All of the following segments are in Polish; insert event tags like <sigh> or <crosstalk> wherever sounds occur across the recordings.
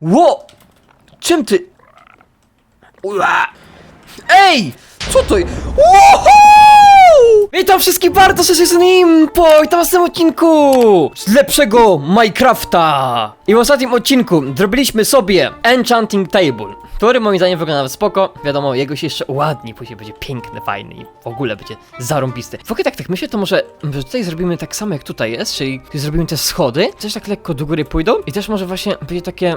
Ło! Czym ty? Ua! Ej! Co to? je- Woohoo! Witam wszystkich bardzo serdecznie z Nimpo! Witam was w tym odcinku! Z lepszego Minecrafta! I w ostatnim odcinku zrobiliśmy sobie Enchanting Table, który moim zdaniem wygląda spoko. Wiadomo, jego się jeszcze uładni, później będzie piękny, fajny i w ogóle będzie zarąbisty. W ogóle tak, tak myślę, to może, że tutaj zrobimy tak samo jak tutaj jest, czyli zrobimy te schody, też tak lekko do góry pójdą i też może właśnie będzie takie,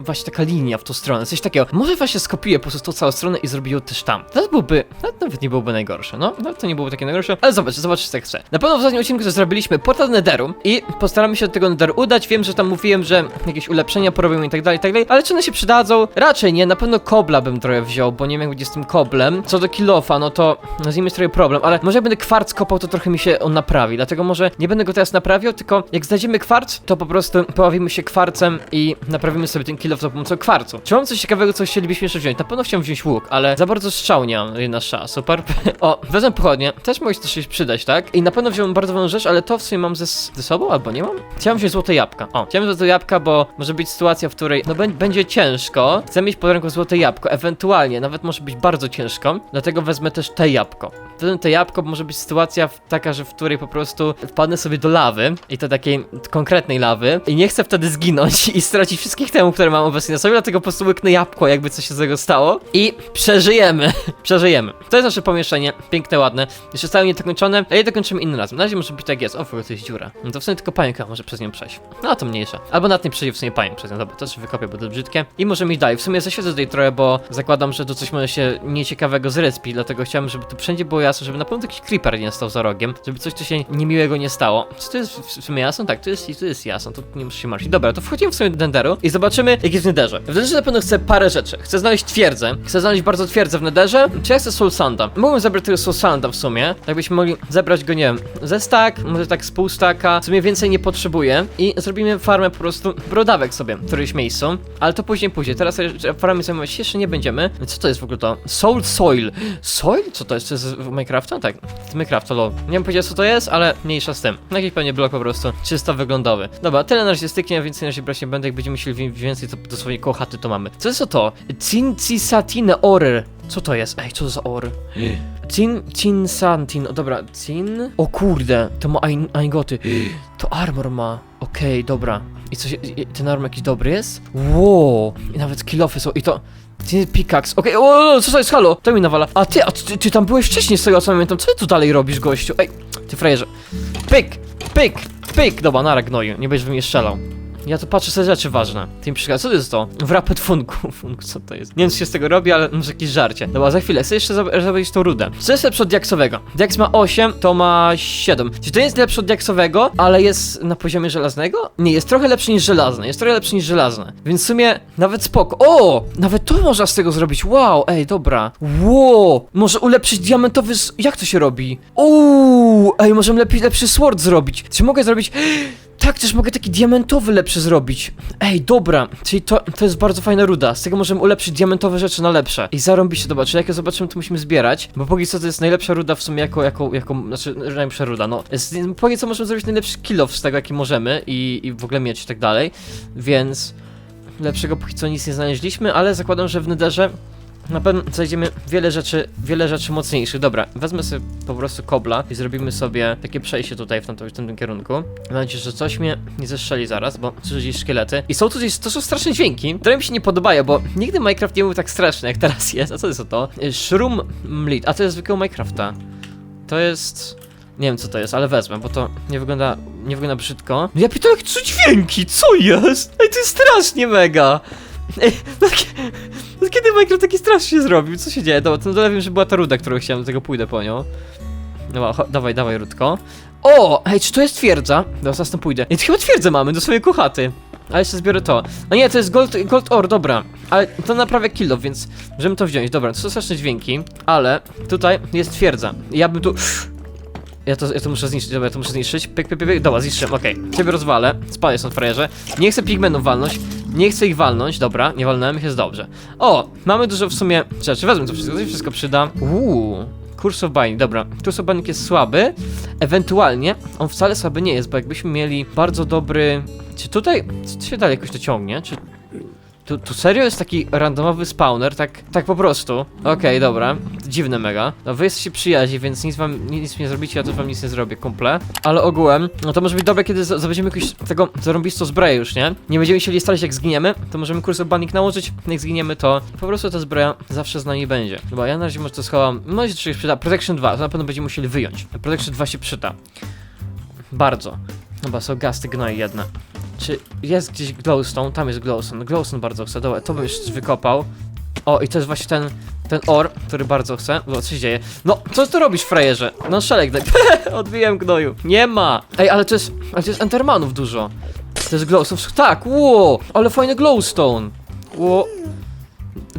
właśnie taka linia w tą stronę, coś takiego. Może właśnie skopiuję po prostu tą całą stronę i zrobię ją też tam. To byłby, nawet, nawet nie byłoby najgorsze, no, nawet to nie byłoby takie najgorsze, ale zobacz, zobacz, tak chcę. Na pewno w ostatnim odcinku to zrobiliśmy portal Netheru i postaramy się do tego Netheru udać. Wiem, że tam mówiłem, że jakieś ulepszenia porobimy i tak dalej, i tak dalej, ale czy one się przydadzą? Raczej nie, na pewno kobla bym trochę wziął, bo nie wiem jak będzie z tym koblem. Co do kilofa, no to nazwijmy sobie problem, ale może jak będę kwarc kopał, to trochę mi się on naprawi, dlatego może nie będę go teraz naprawiał, tylko jak znajdziemy kwarc, to po prostu poławimy się kwarcem i naprawimy sobie ten kilof za pomocą kwarcu. Czy mam coś ciekawego, co chcielibyśmy jeszcze wziąć? Na pewno chciałem wziąć łuk, ale za bardzo strzał nie mam jedna strzała, super. <laughs> o, wezmę pochodnie, też może się przydać, tak? I na pewno wziąłem bardzo ważną rzecz, ale to w sumie mam ze, ze sobą, albo nie mam? Chciałem wziąć złote jabłka. O, chciałem złote jabłka, bo może być sytuacja, w której no bę- będzie ciężko. Chcę mieć pod ręką złote jabłko, ewentualnie, nawet może być bardzo ciężko, dlatego wezmę też te jabłko. Wtedy te jabłko może być sytuacja taka, że w której po prostu wpadnę sobie do lawy i to takiej konkretnej lawy i nie chcę wtedy zginąć <laughs> i stracić wszystkich temu, które mam obecnie na sobie, dlatego po prostu łyknę jabłko, jakby coś się z tego stało i przeżyjemy, <laughs> przeżyjemy. To jest nasze pomieszczenie, piękne, ładne, jeszcze stałe niedokończone, a je dokończymy innym razem. Na razie może być tak jest, o, w ogóle to jest dziura. No to w sumie tylko pająka może przez nią przejść. No to mniejsza. Albo nawet nie przejdzie w sumie pająk przez nią, dobra, to wykopię, bo to brzydkie. I możemy iść dalej. W sumie zaświecę tutaj trochę, bo zakładam, że tu coś może się nieciekawego zrespi, dlatego chciałem, żeby tu wszędzie było jasno, żeby na pewno jakiś creeper nie stał za rogiem, żeby coś tu się niemiłego nie stało. Czy to jest w sumie jasno? Tak, to jest, to jest jasno, to nie muszę się martwić. Dobra, to wchodzimy w sumie do Nenderu i zobaczymy, jak jest w Nederze. W Nederze na pewno chcę parę rzeczy. Chcę znaleźć twierdzę, chcę znaleźć bardzo twierdzę w Nederze, czy ja chcę Soul Sanda. Mógłbym zabrać tego Soul Sanda w sumie, tak byśmy mogli zebrać go, nie wiem, ze stack, może tak z pół stacka, w sumie więcej nie potrzebuję i zrobimy farmę po prostu brodawek sobie w którymś miejscu, ale to później pójdzie. Teraz farmy zajmować się jeszcze nie będziemy. Co to jest w ogóle to? Soul Soil. Soil? Co to jest? To jest w Minecrafta? Tak, z Minecrafta, lol. Nie wiem powiedzieć co to jest, ale mniejsza z tym. Jakiś pewnie blok po prostu czysto wyglądowy. Dobra, tyle na razie styknie, więcej na razie brać nie będę. Jak będziemy musieli wi- więcej, to dosłownie koło chaty to mamy. Co jest to? Cincisatine Orer. Co to jest? Ej, co to za or? Cin, Cin Santin, o dobra, Cin? O kurde, to ma ain- aingoty. To armor ma. Okej, dobra. I coś, i- ten armor jakiś dobry jest? Wow, i nawet kilofy są, i to... Ty pickaxe, okej, o, o, co to jest, halo? To mi nawala. A ty, a ty, ty tam byłeś wcześniej z tego co pamiętam, co ty tu dalej robisz, gościu? Ej, ty frajerze. Pyk, pyk, pyk, dobra, nara gnoju, nie będziesz mnie strzelał. Ja tu patrzę sobie rzeczy ważne. Ty mi przeszkadza. Co to jest to? Wrapet funku. <laughs> Funku, co to jest? Nie wiem, co się z tego robi, ale może jakieś żarcie. Dobra, za chwilę. Chcę jeszcze zob- zobaczyć tą rudę. Co jest lepsze od diaksowego? Diaks ma 8, to ma 7. Czy to jest lepsze od diaksowego, ale jest na poziomie żelaznego? Nie, jest trochę lepszy niż żelazny. Jest trochę lepszy niż żelazny. Więc w sumie nawet spoko. O! Nawet to można z tego zrobić. Wow, ej, dobra. Wow! Może ulepszyć diamentowy. Jak to się robi? Uuu! Ej, możemy lepiej lepszy sword zrobić. Czy mogę zrobić. <gasps> Tak, też mogę taki diamentowy lepszy zrobić. Ej, dobra, czyli to, to jest bardzo fajna ruda. Z tego możemy ulepszyć diamentowe rzeczy na lepsze. I zarąbiście, dobra, czyli jak je zobaczymy, to musimy zbierać. Bo póki co to jest najlepsza ruda w sumie jako, jako, jako, znaczy najlepsza ruda, no. Z, póki co możemy zrobić najlepszy kill z tego, jaki możemy i, i w ogóle mieć i tak dalej. Więc lepszego póki co nic nie znaleźliśmy, ale zakładam, że w Netherze na pewno znajdziemy wiele rzeczy, wiele rzeczy mocniejszych. Dobra, wezmę sobie po prostu kobla i zrobimy sobie takie przejście tutaj w tamtym, w tamtym kierunku. Mam nadzieję, że coś mnie nie zestrzeli zaraz, bo słyszę gdzieś szkielety. I są tu gdzieś, to są straszne dźwięki, które mi się nie podobają, bo nigdy Minecraft nie był tak straszny, jak teraz jest. A co jest to? Y, Shroom Mlit, a to jest zwykłego Minecrafta. To jest... Nie wiem co to jest, ale wezmę, bo to nie wygląda, nie wygląda brzydko. Ja pytam, co dźwięki, co jest? Ej, to jest strasznie mega. No, no kiedy Minecraft taki strasznie zrobił? Co się dzieje? Dobra, to no, wiem, że była ta ruda, którą chciałem, do tego pójdę po nią. Cho- dawaj, dawaj, Rudko. O! Ej, czy to jest twierdza? Dobra, zaraz tam pójdę. Ej, to chyba twierdzę mamy, do swojej kuchaty. Ale jeszcze zbiorę to. No nie, to jest gold, gold ore, dobra. Ale to naprawia kilo, więc możemy to wziąć. Dobra, to są straszne dźwięki, ale tutaj jest twierdza. Ja bym tu... Ja to, ja to muszę zniszczyć, dobra, ja to muszę zniszczyć. Pyk, pyk, pyk, pyk. dobra, zniszczyłem, okej. Ciebie rozwalę, spalę stąd frajerze. Nie chcę pigmentów walnąć, nie chcę ich walnąć, dobra, nie walnąłem ich, jest dobrze. O, mamy dużo w sumie rzeczy, wezmę to wszystko, to się wszystko przyda. Uuu, Curse of Binding, dobra. Curse of Binding jest słaby, ewentualnie on wcale słaby nie jest, bo jakbyśmy mieli bardzo dobry... Czy tutaj, czy się dalej jakoś to ciągnie, czy... Tu, tu serio jest taki randomowy spawner, tak, tak po prostu. Okej, dobra. Dziwne mega. No wy jesteście przyjaźni, więc nic wam, nic nie zrobicie, ja też wam nic nie zrobię, kumple. Ale ogółem, no to może być dobre, kiedy za- zdobędziemy jakiegoś tego zarąbisto zbroję już, nie? Nie będziemy musieli stać jak zginiemy, to możemy kurs banik nałożyć, jak zginiemy, to po prostu ta zbroja zawsze z nami będzie. Dobra, ja na razie może to schowam, no i się przyda. Protection 2, to na pewno będziemy musieli wyjąć. Protection 2 się przyda. Bardzo. Dobra, są gasty gnoi jedne. Czy jest gdzieś glowstone? Tam jest glowstone. Glowstone bardzo chcę. Dobra, to bym jeszcze wykopał. O, i to jest właśnie ten, ten or, który bardzo chcę. Bo co się dzieje? No, co ty robisz, frajerze? No, szelek, daj. <laughs> Odbiłem gnoju. Nie ma! Ej, ale to jest, ale to jest entermanów dużo. To jest glowstone. Tak, ło! Ale fajny glowstone. Ło.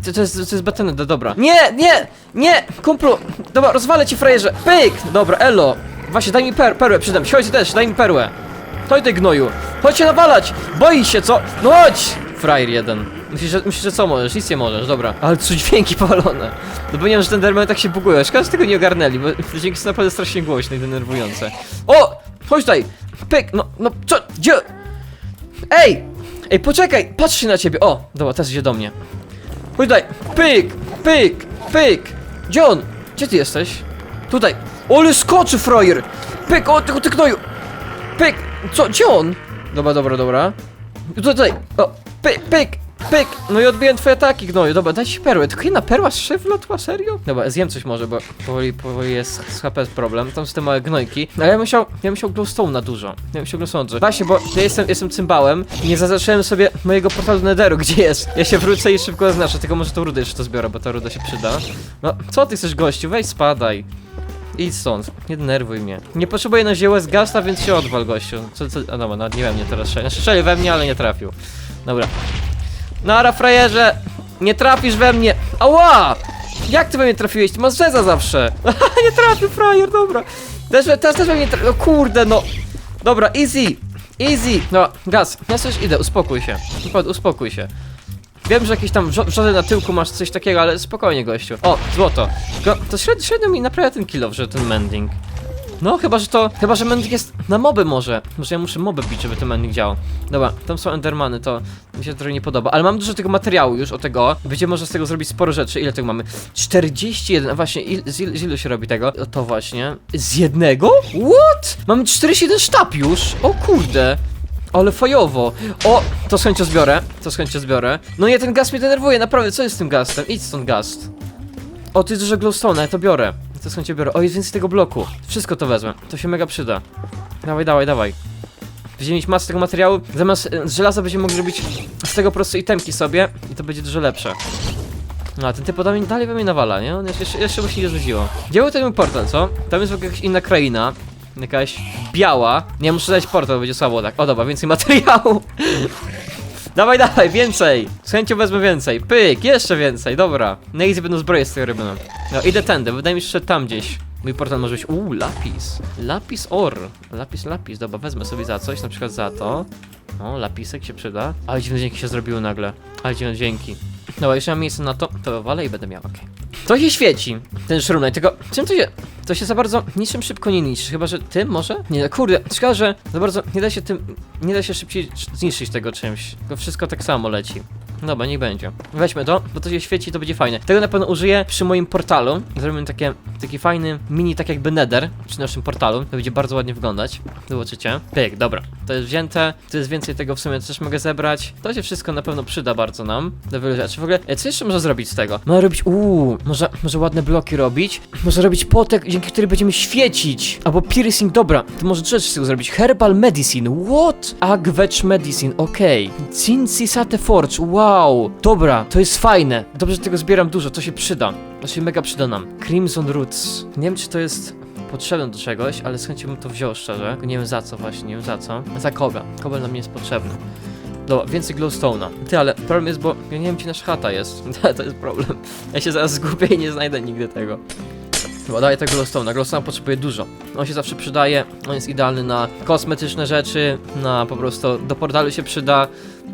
To, to jest, to jest betony, do, dobra. Nie, nie, nie, kumplu. Dobra, rozwalę ci frajerze. Pyk! Dobra, elo. Właśnie, daj mi per, perłę, przydam. Chodź też, daj mi perłę. Chodź ty gnoju. Chodź się nawalać. Boi się, co? No chodź! Frajer jeden. Myślisz, że, myślisz, że co możesz? Nic nie możesz, dobra. Ale co dźwięki powalone. No nie wiem, że ten dermen tak się buguje. Szkoda, że tego nie ogarnęli, bo te dźwięki są naprawdę strasznie głośne i denerwujące. O! Chodź tutaj! Pyk! No, no, co? Gdzie? Ej! Ej, poczekaj! Patrz się na ciebie! O! Dobra, teraz idzie do mnie. Chodź tutaj! Pyk! Pyk! Pyk! Gdzie on? Gdzie ty jesteś? Tutaj! Ole skoczy frajer! Pyk! O, ty, ty gnoju! Pyk! Co? Gdzie on? Dobra, dobra, dobra. Tutaj! O! Pyk! Pyk! Pyk! No i odbiłem twoje ataki, gnoju. Dobra, daj ci perłę. Tylko jedna perła z szef wlotła? Serio? Dobra, zjem coś może, bo powoli, powoli jest z HP problem. Tam są te małe gnojki. Ale ja bym musiał, ja musiał glowstone na dużo. Ja musiał glowstone dużo. Właśnie, bo ja jestem, jestem cymbałem nie zaznaczyłem sobie mojego portalu Netheru, gdzie jest. Ja się wrócę i szybko zaznaczę, tylko może tą rudę jeszcze to zbiorę, bo ta ruda się przyda. No, co ty chcesz, gościu? Weź spadaj. Idź stąd, nie denerwuj mnie. Nie potrzebuję na ziołę z gasta, więc się odwal, gościu. Co, co, a dobra, nawet nie we mnie teraz strzeli. Znaczy, strzelił we mnie, ale nie trafił. Dobra. Nara, frajerze! Nie trafisz we mnie! Ała! Jak ty we mnie trafiłeś? Ty masz żeza zawsze! <laughs> nie trafił, frajer, dobra. Też, teraz też we mnie trafił, no kurde, no. Dobra, easy, easy. No, gaz, ja coś idę, uspokój się. Naprawdę, uspokój się. Wiem, że jakieś tam wrzo- wrzody na tyłku masz coś takiego, ale spokojnie, gościu. O, złoto. Tylko to średnio, średnio mi naprawia ten kill że ten mending. No, chyba, że to. Chyba, że mending jest na moby może. Może ja muszę moby bić, żeby ten mending działał. Dobra, tam są endermany, to mi się trochę nie podoba. Ale mam dużo tego materiału już o tego. Będzie można z tego zrobić sporo rzeczy. Ile tego mamy? 41. A właśnie, il, z, il, z ilu się robi tego? To właśnie. Z jednego? What? Mamy 41 sztab już. O kurde. Ale fajowo. O, to z chęcią zbiorę. To z chęcią zbiorę. No nie, ten gaz mnie denerwuje, naprawdę. Co jest z tym gastem? Idź stąd gast. O, ty dużo glowstone, to biorę. To z chęcią biorę. O, jest więcej tego bloku. Wszystko to wezmę. To się mega przyda. Dawaj, dawaj, dawaj. Będziemy mieć masę tego materiału. Zamiast e, z żelaza będziemy mogli robić z tego po prostu itemki sobie i to będzie dużo lepsze. No, a ten typ dalej, we mnie nawala, nie? On jeszcze, jeszcze mu nie znudziło. Gdzie był ten portal, co? Tam jest w ogóle jakaś inna kraina. Jakaś biała. Nie, muszę dać portal, będzie słabo tak. O, dobra, więcej materiału. <laughs> Dawaj, dawaj, więcej! Z chęcią wezmę więcej. Pyk, jeszcze więcej, dobra. Na easy będą zbroje z tego robione. No, idę tędy, wydaje mi się, że tam gdzieś. Mój portal może być. Uuu, lapis. Lapis or. Lapis, lapis. Dobra, wezmę sobie za coś, na przykład za to. O, lapisek się przyda. Ale dziwne dźwięki się zrobiły nagle. Ale dziwne dźwięki. Dobra, jeszcze mam miejsce na to, to walę i będę miał, okej. To się świeci, ten szrumlaj, tylko czym to się... To się za bardzo niczym szybko nie niszczy, chyba że tym może? Nie, kurde, szkoda, że za bardzo nie da się tym... Nie da się szybciej zniszczyć tego czymś. Tylko wszystko tak samo leci. Dobra, niech będzie. Weźmy to, bo to się świeci, to będzie fajne. Tego na pewno użyję przy moim portalu. Zrobimy takie, taki fajny mini, tak jakby nether przy naszym portalu. To będzie bardzo ładnie wyglądać. Zobaczycie. Pyk, dobra. To jest wzięte. To jest więcej tego w sumie też mogę zebrać. To się wszystko na pewno przyda bardzo nam. Do wielu rzeczy. W ogóle, e, co jeszcze można zrobić z tego? Można robić, uuu, może, może ładne bloki robić. Można robić potek, dzięki której będziemy świecić. Albo piercing, dobra. To może rzeczy z tego zrobić. Herbal medicine, what? Agvetch medicine, okej. Cincy Sate Forge, wow. Dobra, to jest fajne. Dobrze, że tego zbieram dużo, to się przyda. To się mega przyda nam. Crimson Roots. Nie wiem, czy to jest potrzebne do czegoś, ale z chęcią bym to wziął szczerze. Nie wiem za co właśnie, nie wiem za co. Za koga. Kobel nam nie jest potrzebny. Dobra, więcej glowstone'a. Ty, ale problem jest, bo ja nie wiem, gdzie nasza chata jest. <laughs> to jest problem. Ja się zaraz zgubię i nie znajdę nigdy tego. Chyba daję tego glowstone'a. Glowstone'a potrzebuje dużo. On się zawsze przydaje. On jest idealny na kosmetyczne rzeczy, na po prostu do portalu się przyda.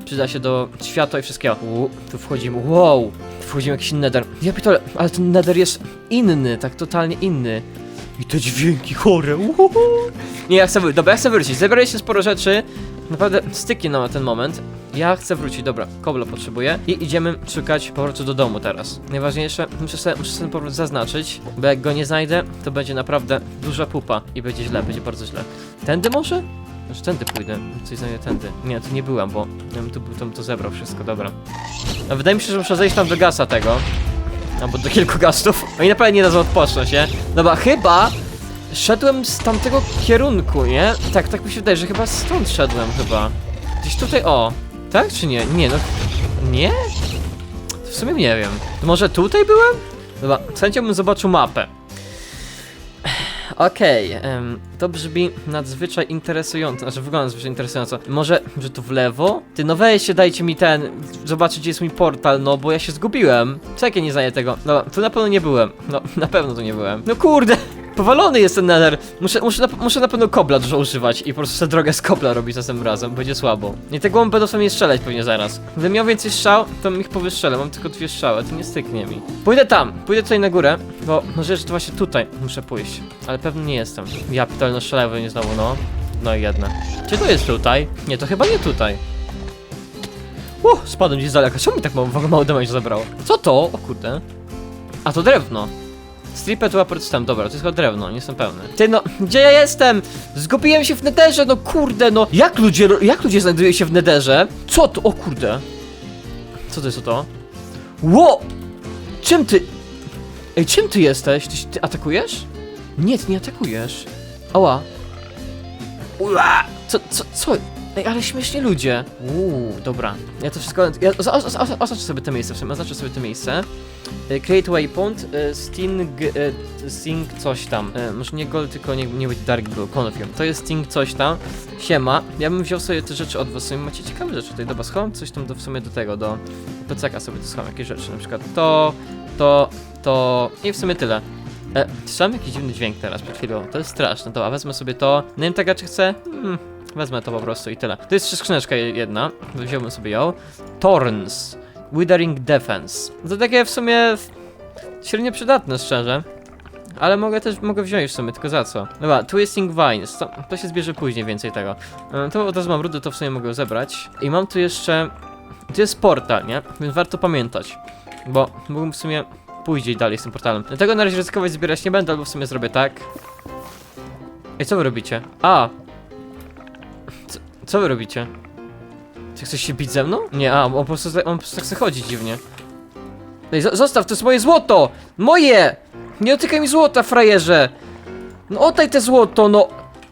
Przyda się do światła i wszystkiego. U, tu wchodzimy. Wow! Wchodzimy jakiś nether. Ja pitole, ale ten nether jest inny, tak totalnie inny. I te dźwięki chore. Uhuhu. Nie, ja chcę, wy- dobra, ja chcę wrócić. Zebraliście sporo rzeczy. Naprawdę styki na ten moment. Ja chcę wrócić, dobra, kobla potrzebuję i idziemy szukać powrotu do domu teraz. Najważniejsze, muszę sobie, muszę sobie powrót zaznaczyć, bo jak go nie znajdę, to będzie naprawdę duża pupa i będzie źle, będzie bardzo źle. Tędy może? Może tędy pójdę, coś znajdę tędy. Nie, tu nie byłem, bo ja bym tu, tu, bym to zebrał wszystko, dobra. A wydaje mi się, że muszę zejść tam do gasa tego. Albo do kilku gastów. Oni naprawdę nie dadzą odpocząć, nie? Dobra, chyba szedłem z tamtego kierunku, nie? Tak, tak mi się wydaje, że chyba stąd szedłem chyba. Gdzieś tutaj, o. Tak czy nie? Nie, no. Nie? W sumie nie wiem. To może tutaj byłem? Dobra, chęcią bym zobaczył mapę. Okej, to brzmi nadzwyczaj interesująco, znaczy wygląda nadzwyczaj interesująco. Może, że tu w lewo? Ty, no weźcie, dajcie mi ten, zobaczyć gdzie jest mój portal, no bo ja się zgubiłem. Czekaj, nie znaję tego. No, tu na pewno nie byłem. No, na pewno tu nie byłem. No kurde, powalony jest ten nether. Muszę, muszę, na, muszę na pewno kobla dużo używać i po prostu sobie drogę z kobla robić następnym razem, będzie słabo. I te głąby będą sobie strzelać pewnie zaraz. Gdybym miał więcej strzał, to bym ich powystrzelę, mam tylko dwie strzały, to nie styknie mi. Pójdę tam, pójdę tutaj na górę, bo może, że to właśnie tutaj muszę pójść, ale pewnie nie jestem. Ja pitole, no strzelają we mnie znowu, no. No i jedna. Czy to jest tutaj? Nie, to chyba nie tutaj. Uh, spadłem gdzieś z daleka. Czemu mi tak mało, mało damage zabrało? Co to? O kurde. A to drewno. Stripped Wapor tam, dobra, to jest chyba drewno, nie jestem pewny. Ty no, gdzie ja jestem? Zgubiłem się w nederze, no kurde, no. Jak ludzie, jak ludzie znajdują się w nederze? Co to? O kurde. Co to jest to? Ło! Czym ty? Ej, czym ty jesteś? Ty, ty atakujesz? Nie, ty nie atakujesz. Ała. Ua! Co, co, co? Ej, ale śmiesznie ludzie. Uuu, dobra. Ja to wszystko. Ja oznaczę sobie to miejsce, w sumie oznaczę sobie to miejsce. E, Create waypoint, e, Sting, e, Sting coś tam. Może nie gold, tylko nie, nie być dark blue, konopium. To jest Sting coś tam. Siema. Ja bym wziął sobie te rzeczy od was. Macie ciekawe rzeczy tutaj. Dobra, schowam coś tam do, w sumie do tego, do plecaka sobie to schowam jakieś rzeczy. Na przykład to, to, to i w sumie tyle. E, słyszałem jakiś dziwny dźwięk teraz przed chwilą. To jest straszne. Dobra, wezmę sobie to. Nie wiem tego, czy chcę. Hmm, wezmę to po prostu i tyle. To jest skrzyneczka je- jedna. Wziąłbym sobie ją. Thorns. Withering Defense. To takie w sumie średnio przydatne, szczerze. Ale mogę też, mogę wziąć w sumie, tylko za co? Dobra, Twisting Vines, to, to się zbierze później więcej tego. E, To od razu mam rudy, to w sumie mogę zebrać. I mam tu jeszcze... Tu jest portal, nie? Więc warto pamiętać. Bo mógłbym w sumie pójść dalej z tym portalem. Dlatego na razie ryzykować zbierać nie będę, albo w sumie zrobię tak. Ej, co wy robicie? A! Co, co wy robicie? Czy chcesz się bić ze mną? Nie, a, on po prostu, on po prostu tak chce chodzić dziwnie. Ej, zo- zostaw, to jest moje złoto! Moje! Nie dotykaj mi złota, frajerze! No oddaj te złoto, no!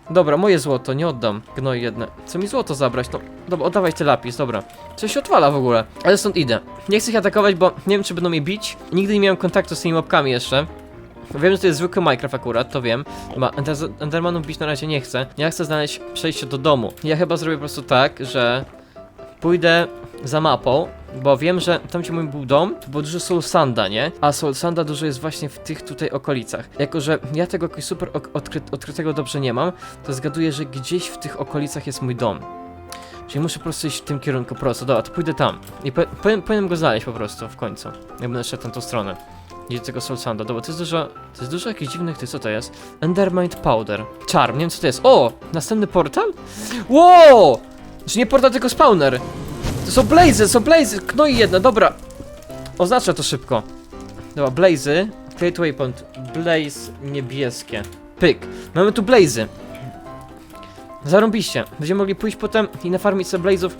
Dobra, moje złoto, nie oddam. Gnoj jedne. Chcę mi złoto zabrać, no. Dobra, oddawaj te lapis, dobra. Coś się odwala w ogóle. Ale stąd idę. Nie chcę ich atakować, bo nie wiem, czy będą mnie bić. Nigdy nie miałem kontaktu z tymi mobkami jeszcze. Wiem, że to jest zwykły Minecraft akurat, to wiem. Ma Ender Endermanów bić na razie nie chcę. Ja chcę znaleźć przejście do domu. Ja chyba zrobię po prostu tak, że pójdę za mapą, bo wiem, że tam gdzie mój był dom, to było dużo Soul Sanda, nie? A Soul dużo jest właśnie w tych tutaj okolicach. Jako, że ja tego jakoś super odkry odkrytego dobrze nie mam, to zgaduję, że gdzieś w tych okolicach jest mój dom. Czyli muszę po prostu iść w tym kierunku prosto. Dobra, to pójdę tam. I po powinien, powinienem go znaleźć po prostu w końcu. Jak będę szedł tą stronę. Gdzie tego Soul Sanda. Dobra, to jest dużo. To jest dużo jakichś dziwnych. Ty co to jest? Endermind Powder. Charm, nie wiem co to jest. O! Następny portal? Wow! Czy nie portal, tylko spawner. To są blazy, są blazy. Knoi jedna, dobra. Oznaczę to szybko. Dobra, blazy. Create waypoint. Blaze niebieskie. Pyk. Mamy tu blazy. Zarąbiście. Będziemy mogli pójść potem i nafarmić sobie blazów,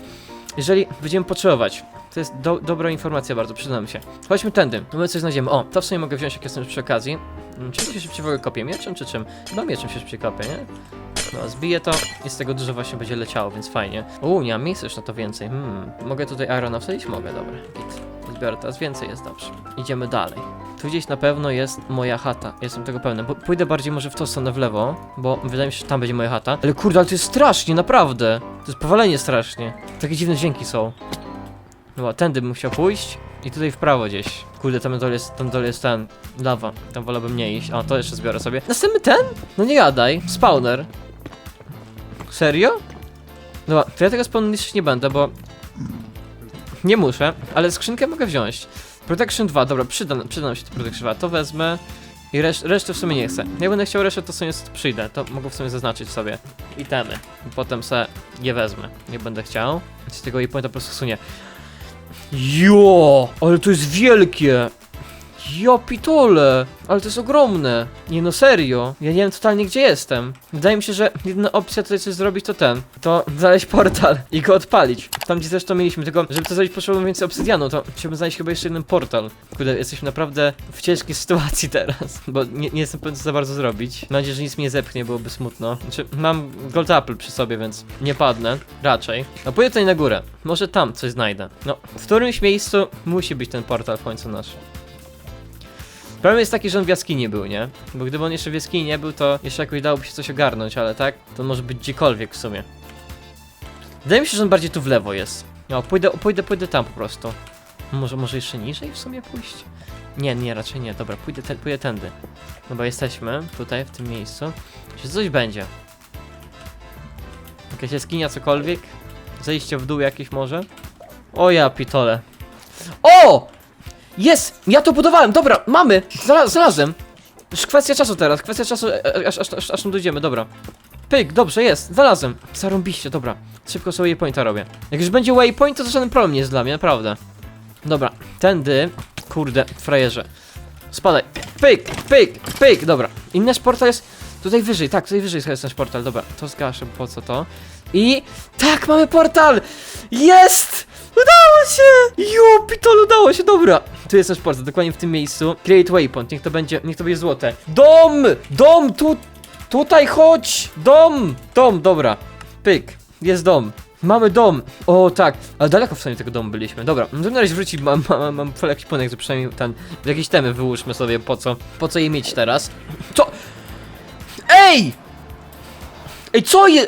jeżeli będziemy potrzebować. To jest do, dobra informacja bardzo, przyznam się. Chodźmy tędy, my coś znajdziemy. O, to w sumie mogę wziąć jak jestem przy okazji. Mm, Czym się szybciej w ogóle kopie? Mieczem czy czym? Chyba mieczem się szybciej kopie, nie? No, zbiję to i z tego dużo właśnie będzie leciało, więc fajnie. Uuu, nie mam miejsca już na to więcej. Hmm, mogę tutaj Irona wsadzić? Mogę, dobra, git. Zbiorę teraz więcej, jest dobrze. Idziemy dalej. Tu gdzieś na pewno jest moja chata, jestem tego pewny. Bo pójdę bardziej może w tą stronę w lewo, bo wydaje mi się, że tam będzie moja chata. Ale kurde, ale to jest strasznie, naprawdę. To jest powalenie strasznie. Takie dziwne dźwięki są. Dobra, tędy bym chciał pójść i tutaj w prawo gdzieś. Kurde, tam dole jest, tam dole jest ten, lawa. Tam wolałbym nie iść. A, to jeszcze zbiorę sobie. Następny ten? No nie gadaj. Spawner. Serio? Dobra, to ja tego niszczyć nie będę, bo... Nie muszę, ale skrzynkę mogę wziąć. Protection 2, dobra, przyda, przyda nam się to Protection 2. To wezmę I reszt, reszty w sumie nie chcę. Jak będę chciał resztę, to sobie przyjdę. To mogę w sumie zaznaczyć sobie itemy. Potem se je wezmę. Nie będę chciał. Z tego i pointa po prostu sunie. Jo, ale to jest wielkie. Ja pitole, ale to jest ogromne. Nie no serio, ja nie wiem totalnie gdzie jestem. Wydaje mi się, że jedyna opcja tutaj coś zrobić to ten. To znaleźć portal i go odpalić. Tam gdzie zresztą mieliśmy, tylko żeby to zrobić potrzebujemy więcej obsydianu, to chciałbym znaleźć chyba jeszcze jeden portal. Kurde, jesteśmy naprawdę w ciężkiej <laughs> sytuacji teraz, bo nie, nie jestem pewien co za bardzo zrobić. Mam nadzieję, że nic mnie nie zepchnie, byłoby smutno. Znaczy, mam gold apple przy sobie, więc nie padnę, raczej. No pójdę tutaj na górę, może tam coś znajdę. No, w którymś miejscu musi być ten portal w końcu nasz. Problem jest taki, że on w jaskini był, nie? Bo gdyby on jeszcze w jaskini nie był, to jeszcze jakoś dałoby się coś ogarnąć, ale tak, to może być gdziekolwiek w sumie. Wydaje mi się, że on bardziej tu w lewo jest. No, pójdę, pójdę, pójdę tam po prostu. Może, może jeszcze niżej w sumie pójść? Nie, nie, raczej nie. Dobra, pójdę, te, pójdę tędy. Dobra, jesteśmy tutaj, w tym miejscu. Czy coś będzie? Jakaś jaskinia, cokolwiek? Zejście w dół jakieś może? O ja pitole. O! Jest! Ja to budowałem! Dobra, mamy! Znalaz znalazłem! Już kwestia czasu teraz, kwestia czasu, e, e, aż, aż, aż, aż tam dojdziemy, dobra. Pyk, dobrze, jest, znalazłem. Zarąbiście, dobra. Szybko sobie waypointa robię. Jak już będzie waypoint, to, to żaden problem nie jest dla mnie, naprawdę. Dobra, tędy, kurde, frajerze. Spadaj. Pyk, pyk, pyk, dobra. I portal jest tutaj wyżej, tak, tutaj wyżej jest nasz portal, dobra. To zgaszę, po co to? I tak, mamy portal! Jest! Udało się! Jo, pitol, udało się, dobra. Tu jest nasz portal, dokładnie w tym miejscu. Create waypoint, niech to będzie, niech to będzie złote. Dom! Dom, tu, tutaj chodź! Dom! Dom, dobra. Pyk, jest dom. Mamy dom! O tak, ale daleko w sumie tego domu byliśmy. Dobra, no to na razie wrócić, mam, mam, mam full ekwipunek, to przynajmniej ten, jakieś temy wyłóżmy sobie, po co, po co je mieć teraz. Co? Ej! Ej, co je...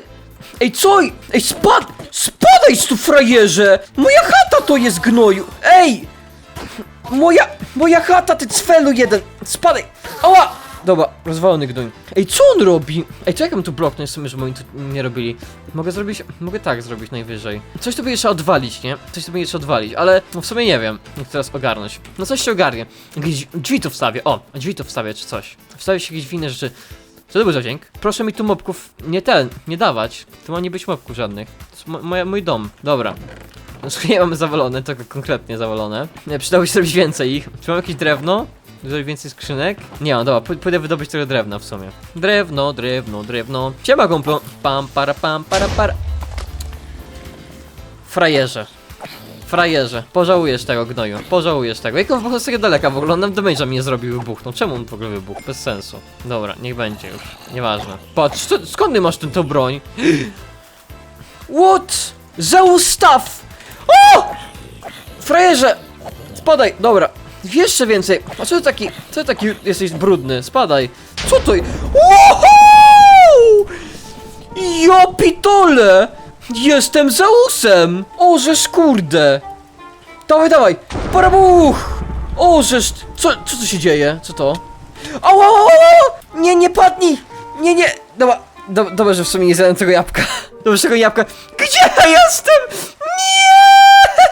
Ej, co? Ej, spad... Spadaj tu, frajerze! Moja chata to jest gnoju! Ej! Moja... Moja chata, ty cfelu jeden! Spadaj! Ała! Dobra, rozwalony gnój. Ej, co on robi? Ej, to jak mam tu bloknąć sobie, żeby oni tu nie robili? Mogę zrobić... Mogę tak zrobić najwyżej. Coś tu będzie trzeba odwalić, nie? Coś tu będzie trzeba odwalić, ale no w sumie nie wiem, jak teraz ogarnąć. No coś się ogarnie. Jakieś drzwi tu wstawię, o! Drzwi tu wstawię, czy coś. Wstawię się jakieś inne rzeczy. Co to był za dźwięk? Proszę mi tu mobków nie ten, nie dawać. Tu ma nie być mobków żadnych. To jest mo- moja, mój dom. Dobra. Znaczy nie mamy zawalone, tylko konkretnie zawalone. Nie, przydało się zrobić więcej ich. Czy mam jakieś drewno? Zrobić więcej skrzynek? Nie mam, dobra, pój- pójdę wydobyć trochę drewna w sumie. Drewno, drewno, drewno. Siema kumplu. Pam, para, pam, para, para. Frajerze. Frajerze, pożałujesz tego gnoju, pożałujesz tego. Jak on w ogóle z daleka w ogóle, on nam damage'a mnie zrobił wybuchnął. Czemu on w ogóle wybuchł? Bez sensu. Dobra, niech będzie już, nieważne. Patrz, co, skąd ty masz tę tą broń? What? Zeus staff! O! Frajerze! Spadaj, dobra. Jeszcze więcej. A co ty taki, co ty taki jesteś brudny? Spadaj. Co to? je- Woohoo! Jestem Zeusem! Ożeż kurde! Dawaj, dawaj! Parabuch! Ożeż! Co, co tu się dzieje? Co to? Ała! Nie, nie padnij! Nie, nie! Dobra, do, dobra, że w sumie nie zjadłem tego jabłka. <laughs> Dobra, że tego jabłka. Gdzie ja jestem? Nie!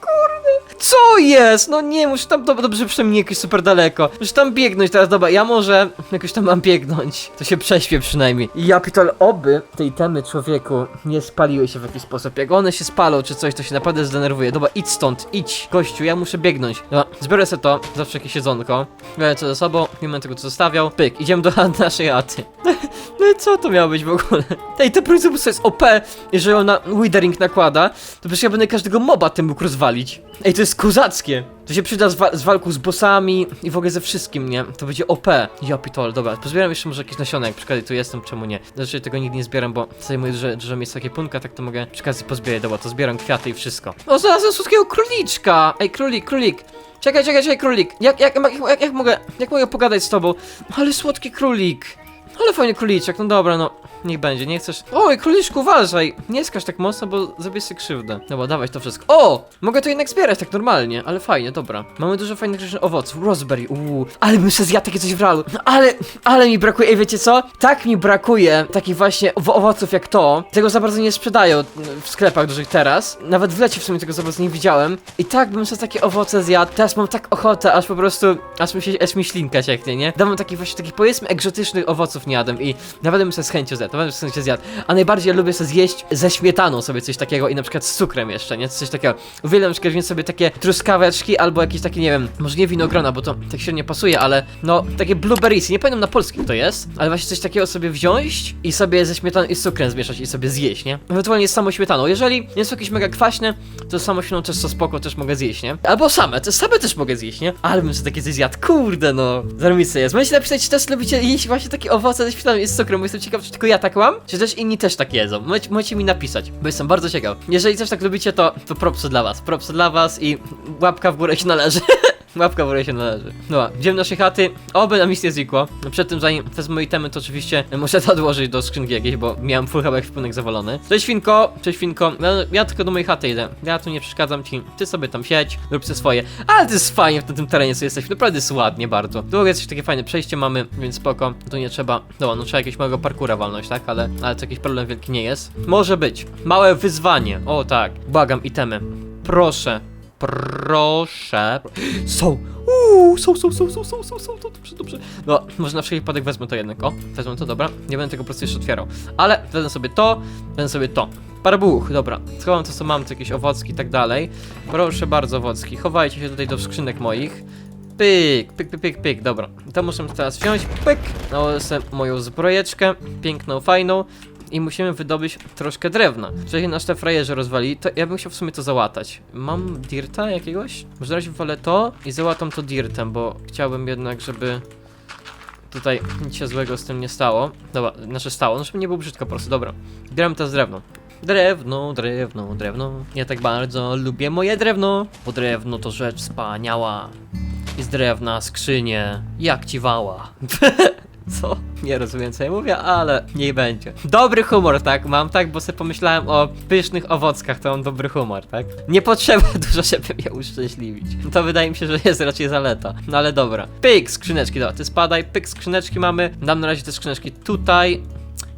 Kurde! Co jest? No nie, muszę tam, do, dobrze przynajmniej nie jakoś super daleko. Muszę tam biegnąć teraz, dobra, ja może jakoś tam mam biegnąć. To się prześpię przynajmniej. I ja pitol, oby tej temy człowieku nie spaliły się w jakiś sposób. Jak one się spalą czy coś, to się naprawdę zdenerwuję. Dobra, idź stąd, idź. Gościu, ja muszę biegnąć. Dobra, zbiorę sobie to, zawsze jakieś jedzonko. Biorę co ze sobą, nie będę tego co zostawiał. Pyk, idziemy do <laughs> naszej chaty. <laughs> No i co to miało być w ogóle? Ej, te Princeps jest OP, jeżeli ona Withering nakłada, to przecież ja będę każdego moba tym mógł rozwalić. Ej, to jest kozackie. To się przyda z, wa z walką z bossami i w ogóle ze wszystkim, nie? To będzie OP. Ja pitol, dobra, pozbieram jeszcze może jakieś nasiona, jak przy okazji tu jestem, czemu nie? Znaczy tego nigdy nie zbieram, bo zajmuję duże, duże miejsce takie punka, tak to mogę przy okazji pozbierać, dobra, to zbieram kwiaty i wszystko. O, znalazłem słodkiego króliczka! Ej, królik, królik! Czekaj, czekaj, czekaj, królik! Jak, jak, jak, jak, jak mogę, jak mogę pogadać z tobą? Ale słodki królik! Ale fajny króliczek, no dobra, no. Niech będzie, nie chcesz... Oj, króliczku, uważaj! Nie skaż tak mocno, bo zrobisz sobie krzywdę. Dobra, dawać to wszystko. O! Mogę to jednak zbierać tak normalnie, ale fajnie, dobra. Mamy dużo fajnych rzeczy, owoców, raspberry, uuu. Ale bym się zjadł takie coś w realu. No ale, ale mi brakuje, ej, wiecie co? Tak mi brakuje takich właśnie owo- owoców jak to. Tego za bardzo nie sprzedają w sklepach dużych teraz. Nawet w lecie w sumie tego za bardzo nie widziałem. I tak bym sobie takie owoce zjadł. Teraz mam tak ochotę, aż po prostu, aż mi się, aż mi ślinka cieknie, nie? Dawno takich właśnie, takich powiedzmy egzotycznych owoców nie jadłem i naprawdę bym sobie z chęcią zjadł, naprawdę bym sobie zjadł. A najbardziej lubię sobie zjeść ze śmietaną sobie coś takiego i na przykład z cukrem jeszcze, nie? Coś takiego. Uwielbiam na przykład sobie takie truskaweczki albo jakieś takie, nie wiem, może nie winogrona, bo to tak średnio pasuje, ale no, takie blueberries, nie pamiętam na polskim to jest, ale właśnie coś takiego sobie wziąć i sobie ze śmietaną i z cukrem zmieszać i sobie zjeść, nie? Ewentualnie z samą śmietaną. Jeżeli nie są jakieś mega kwaśne, to samo śmietaną też co spoko też mogę zjeść, nie? Albo same, to same też mogę zjeść, nie? Ale bym sobie takie coś zjadł, kurde no. Zarmicy jest. Możecie napisać, czy też lubicie jeść właśnie takie owoce ze śmietaną i z cukrem, bo jestem ciekaw, czy tylko ja tak mam, czy też inni też tak jedzą. Możecie, możecie mi napisać, bo jestem bardzo ciekaw. Jeżeli też tak lubicie, to, to propsy dla was, propsy dla was i łapka w górę się należy. <laughs> Łapka w się należy. Dobra, idziemy do naszej chaty. Oby na misję znikło. No Przed tym, zanim wezmę itemy, to oczywiście muszę to odłożyć do skrzynki jakiejś, bo miałem full chyba ekwipunek zawalony. Cześć Finko, cześć Finko. Ja, ja tylko do mojej chaty idę. Ja tu nie przeszkadzam ci. Ty sobie tam siedź, rób sobie swoje. Ale to jest fajnie w tym terenie, co jesteś. Naprawdę jest ładnie bardzo. Tu jest takie fajne przejście mamy, więc spoko. Tu nie trzeba. Dobra, no trzeba jakiegoś małego parkura walnąć, tak? Ale, ale to jakiś problem wielki nie jest. Może być. Małe wyzwanie. O tak. Błagam, itemy. Proszę. Proszę. Są! Uuu, są, są, są, są, są, są, są, to dobrze, dobrze. No, może na wszelki wypadek wezmę to jednak. O, wezmę to, dobra. Nie będę tego po prostu jeszcze otwierał. Ale wezmę sobie to, wezmę sobie to. Parę dobra. Schowam to, co mam, to jakieś owocki i tak dalej. Proszę bardzo, owocki. Chowajcie się tutaj do skrzynek moich. Pyk, pyk, pyk, pyk, pyk, dobra. To muszę teraz wziąć, pyk. Nałożę moją zbrojeczkę, piękną, fajną. I musimy wydobyć troszkę drewna. Jeżeli nasz te frajerzy rozwali, to ja bym chciał w sumie to załatać. Mam dirta jakiegoś? Może na razie to i załatam to dirtem, bo chciałbym jednak, żeby tutaj nic się złego z tym nie stało. Dobra, znaczy stało, no żeby nie było brzydko po prostu, dobra. Bieram teraz drewno. Drewno, drewno, drewno. Ja tak bardzo lubię moje drewno, bo drewno to rzecz wspaniała. I z drewna skrzynie, jak ci wała. <laughs> Co? Nie rozumiem co ja mówię, ale niech będzie. Dobry humor, tak? Mam tak, bo sobie pomyślałem o pysznych owockach, to mam dobry humor, tak? Nie potrzeba <laughs> dużo, żeby mnie uszczęśliwić. To wydaje mi się, że jest raczej zaleta. No ale dobra. Pyk, skrzyneczki, dobra, ty spadaj, pyk, skrzyneczki mamy. Dam na razie te skrzyneczki tutaj.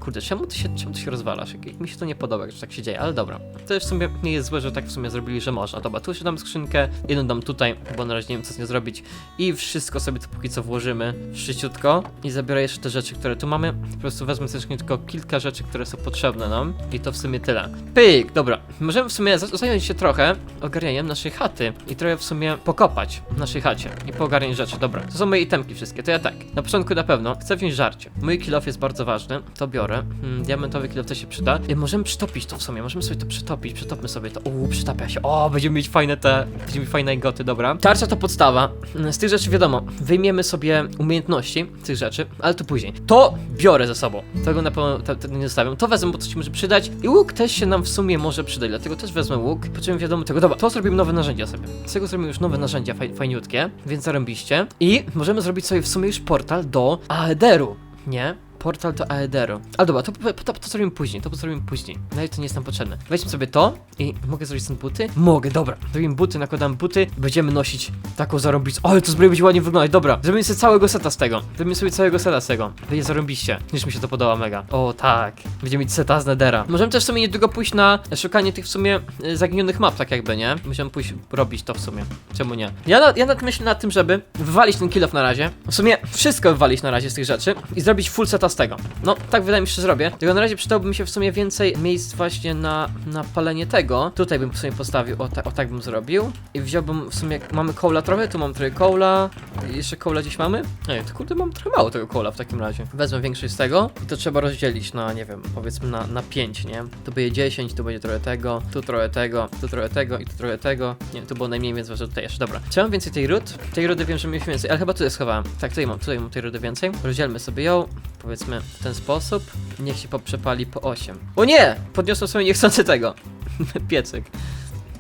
Kurde, czemu ty się, czemu ty się rozwalasz? Jak- Mi się to nie podoba, że tak się dzieje, ale dobra. To już w sumie nie jest złe, że tak w sumie zrobili, że można. Dobra, tu jeszcze dam skrzynkę, jedną dam tutaj, bo na razie nie wiem co z nią zrobić. I wszystko sobie tu póki co włożymy szybciutko. I zabiorę jeszcze te rzeczy, które tu mamy. Po prostu wezmę też tylko kilka rzeczy, które są potrzebne nam. I to w sumie tyle. Pyk, dobra. Możemy w sumie za- zająć się trochę ogarnianiem naszej chaty. I trochę w sumie pokopać w naszej chacie. I poogarniać rzeczy, dobra. To są moje itemki wszystkie, to ja tak. Na początku na pewno chcę wziąć żarcie. Mój kilof jest bardzo ważny, to biorę. Mm, diamentowy kilof też się przyda. I możemy przytopić to w sumie, możemy sobie to przytopić, przytopmy sobie to. Uuu, przytapia się. O, będziemy mieć fajne te, będziemy mieć fajne goty, dobra. Tarcza to podstawa. Mm, Z tych rzeczy wiadomo, wyjmiemy sobie umiejętności tych rzeczy, ale to później. To biorę ze sobą. Tego na pewno te- tego nie zostawiam. To wezmę, bo się może przydać. I łuk też się nam w sumie może przydać, dlatego też wezmę łuk. Po czym wiadomo tego. Dobra, to zrobimy nowe narzędzia sobie. Z tego zrobimy już nowe narzędzia faj, fajniutkie, więc zarąbiście. I możemy zrobić sobie w sumie już portal do Aederu. Nie? Portal do Aederu. Ale dobra, to, to, to zrobimy później, to zrobimy później. Na to nie jest nam potrzebne. Weźmy sobie to i mogę zrobić stąd buty? Mogę, dobra. Zrobimy buty, nakładamy buty, będziemy nosić taką zarąbistą. Ale to zbroja będzie ładnie wyglądać, dobra. Zrobimy sobie całego seta z tego. Zrobimy sobie całego seta z tego. Będzie zarąbiście. Niż mi się to podoba mega. O tak. Będziemy mieć seta z Nedera. Możemy też w sumie niedługo pójść na szukanie tych w sumie y, zaginionych map, tak jakby, nie? Możemy pójść robić to w sumie. Czemu nie? Ja, ja nad myślę nad tym, żeby wywalić ten kill na razie. W sumie wszystko wywalić na razie z tych rzeczy i zrobić full seta z tego. No, tak wydaje mi się, że zrobię. Tylko na razie przydałoby mi się w sumie więcej miejsc właśnie na, na palenie tego. Tutaj bym w sumie postawił, o, ta, o tak bym zrobił. I wziąłbym w sumie, mamy kołla trochę, tu mam trochę kołla. Jeszcze kołla gdzieś mamy? Ej, to kurde, mam trochę mało tego kołla w takim razie. Wezmę większość z tego i to trzeba rozdzielić na, nie wiem, powiedzmy na, na 5, nie? Tu będzie 10, tu będzie trochę tego, tu trochę tego, tu trochę tego i tu trochę tego. Nie, tu było najmniej, więc ważne tutaj jeszcze. Dobra. Czy mam więcej tej ród? Tej rudy wiem, że mieliśmy więcej, ale chyba tutaj schowałem. Tak, tutaj mam, tutaj mam tej rudy więcej. Rozdzielmy sobie ją, powiedzmy w ten sposób. Niech się poprzepali po 8. O nie! Podniosłem sobie niechcący tego. <laughs> Piecyk.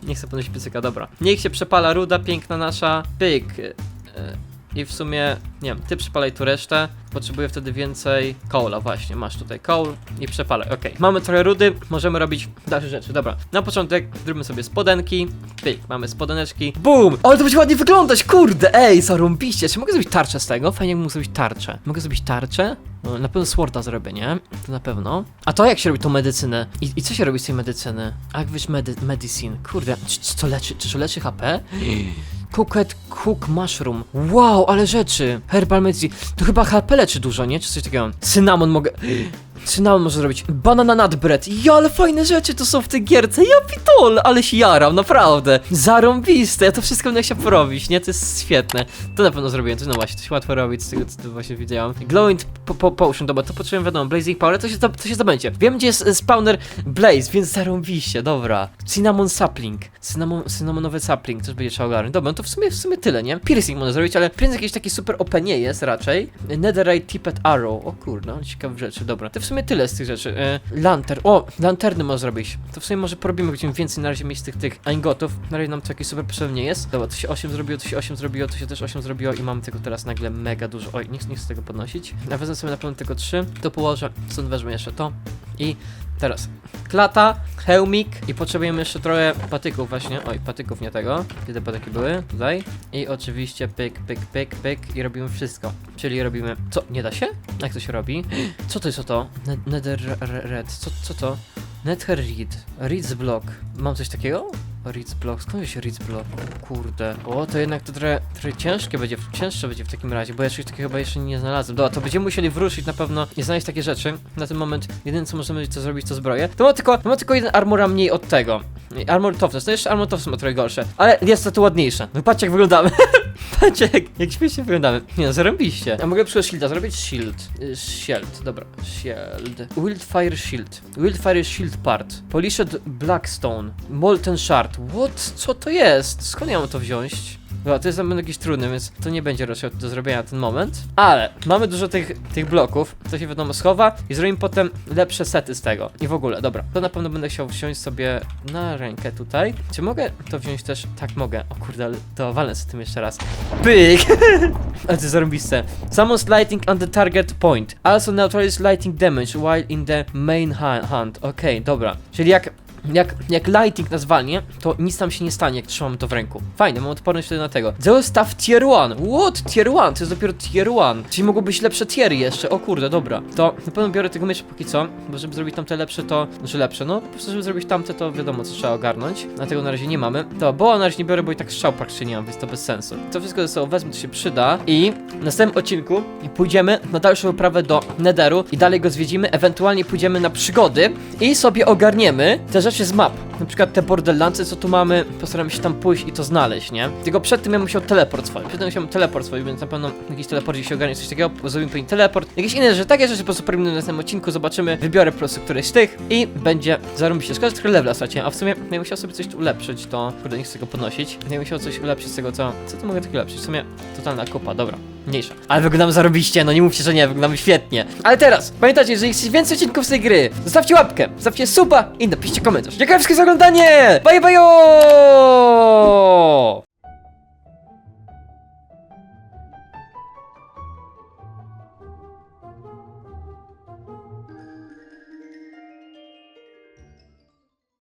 Nie chcę podnosić piecyka, dobra. Niech się przepala ruda, piękna nasza. Pyk. I w sumie, nie wiem, ty przypalaj tu resztę. Potrzebuję wtedy więcej kołla, właśnie. Masz tutaj koł i przepalaj. Okej, mamy trochę rudy, możemy robić dalsze rzeczy. Dobra, na początek zróbmy sobie spodenki. Pyk, mamy spodeneczki. Bum! Ale to będzie ładnie wyglądać, kurde! Ej, zarąbiście! Czy mogę zrobić tarczę z tego? Fajnie, mógł zrobić tarczę. Mogę zrobić tarczę? No, na pewno Sworda zrobię, nie? To na pewno. A to jak się robi tą medycynę? I, i co się robi z tej medycyny? Agwish medy medicine. Kurde, czy, czy to leczy, czy to leczy HP? Cooked Cook Mushroom. Wow, ale rzeczy. Herbal Medicine. To chyba HP leczy dużo, nie? Czy coś takiego? Cynamon mogę... Cynamon może zrobić. Banana nut bread. Ja, ale fajne rzeczy to są w tej gierce. Ja pitol, ale się jaram, naprawdę. Zarąbiste. Ja to wszystko będę chciał porobić, nie? To jest świetne. To na pewno zrobiłem. To no właśnie, to się łatwo robić z tego, co tu właśnie widziałem. Glowing po, po, Potion, dobra, to potrzebuję wiadomo. Blazing Power, to się, to, to się zdobędzie. Wiem, gdzie jest e, spawner Blaze, więc zarąbiście, dobra. Cinnamon Sapling. Cinnamon, cynnamonowy sapling, też będzie trzeba ogarnąć. Dobra, no to w sumie, w sumie tyle, nie? Piercing można zrobić, ale piercing jakiś taki super OP nie jest raczej. Netherite Tippet Arrow. O kurde, no, ciekawe rzeczy, dobra. To w sumie tyle z tych rzeczy. E, lantern. O, lanterny można zrobić. To w sumie może porobimy, będziemy więcej na razie mieć tych, tych angotów. Na razie nam to jakieś super potrzebne nie jest. Dobra, to się 8 zrobiło, to się 8 zrobiło, to się też 8 zrobiło i mamy tego teraz nagle mega dużo. Oj, nie, nie chcę tego podnosić. Ja wezmę sobie na pewno tylko 3, to położę, stąd wezmę jeszcze to i teraz klata, hełmik i potrzebujemy jeszcze trochę patyków właśnie, oj patyków nie tego, gdzie te patyki były, tutaj i oczywiście pyk, pyk, pyk, pyk i robimy wszystko, czyli robimy, co, nie da się? Jak to się robi? <gasps> Co to jest o to? Ne- Nether red, co, co to? Nether read, reads block, mam coś takiego? Reads block, skąd się reads block? O Kurde. O, to jednak to trochę, trochę ciężkie będzie, cięższe będzie w takim razie, bo ja czegoś takiego chyba jeszcze nie znalazłem. Dobra, to będziemy musieli wrócić na pewno i znaleźć takie rzeczy. Na ten moment jedyne co możemy to zrobić to zbroję. To ma tylko, to ma tylko jeden armora mniej od tego. Armor toughness, to jeszcze armor toughness ma trochę gorsze, ale jest to tu ładniejsze. Wypatrzcie jak wyglądamy. <laughs> Patrzcie jak, jak śmiesznie wyglądamy. Nie no, zarąbiście. A mogę przy shielda zrobić shield. Y, Shield, dobra. Shield. Wildfire shield. Wildfire shield part. Polished blackstone. Molten shard. What? Co to jest? Skąd ja mam to wziąć? Dobra, to jest pewno jakiś trudny, więc to nie będzie do zrobienia na ten moment. Ale mamy dużo tych, tych bloków, to się wiadomo schowa i zrobimy potem lepsze sety z tego. I w ogóle, dobra, to na pewno będę chciał wziąć sobie na rękę tutaj. Czy mogę to wziąć też? Tak, mogę. O kurde, to walę z tym jeszcze raz. Pyk! <laughs> ale to jest zarąbiste. Summons lighting on the target point. Also neutralize lighting damage while in the main hand. Okej, dobra. Czyli jak jak, jak lighting nas walnie, to nic nam się nie stanie, jak trzymamy to w ręku. Fajne, mam odporność wtedy na tego. Zestaw tier 1. What? Tier 1? To jest dopiero tier 1. Czyli mogą być lepsze tiery jeszcze. O kurde, dobra. To na pewno biorę tego miecza póki co, bo żeby zrobić tamte lepsze, to... Znaczy lepsze, no po prostu żeby zrobić tamte, to wiadomo, co trzeba ogarnąć. A tego na razie nie mamy. To boa na razie nie biorę, bo i tak strzał praktycznie nie mam, więc to bez sensu. To wszystko ze sobą wezmę, to się przyda. I w następnym odcinku pójdziemy na dalszą wyprawę do Netheru i dalej go zwiedzimy, ewentualnie pójdziemy na przygody i sobie ogarniemy te rzeczy z map. Na przykład te borderlandsy, co tu mamy, postaramy się tam pójść i to znaleźć, nie? Tylko przed tym ja musiał teleport swoim. Przed tym musiałem teleport swoim, więc na pewno jakiś teleport się ogarnie, coś takiego, zrobimy pewnie teleport. Jakieś inne rzeczy, takie rzeczy po prostu porobimy na następnym odcinku, zobaczymy, wybiorę po prostu któreś z tych i będzie zarobiście. Szkoda, że trochę levela straciłem, a w sumie ja musiał sobie coś ulepszyć, to kurde, nie chcę go podnosić. Ja musiał coś ulepszyć z tego, co... Co tu mogę tak ulepszyć? W sumie totalna kupa, dobra. Mniejsza. Ale wyglądamy zarobiście, no nie mówcie, że nie, wyglądamy świetnie. Ale teraz, pamiętajcie, jeżeli chcecie więcej odcinków z tej gry, zostawcie łapkę, zostawcie suba i napiszcie komentarz. Dziękuję wszystkim za 그럼 다니엘! 빠이빠이요!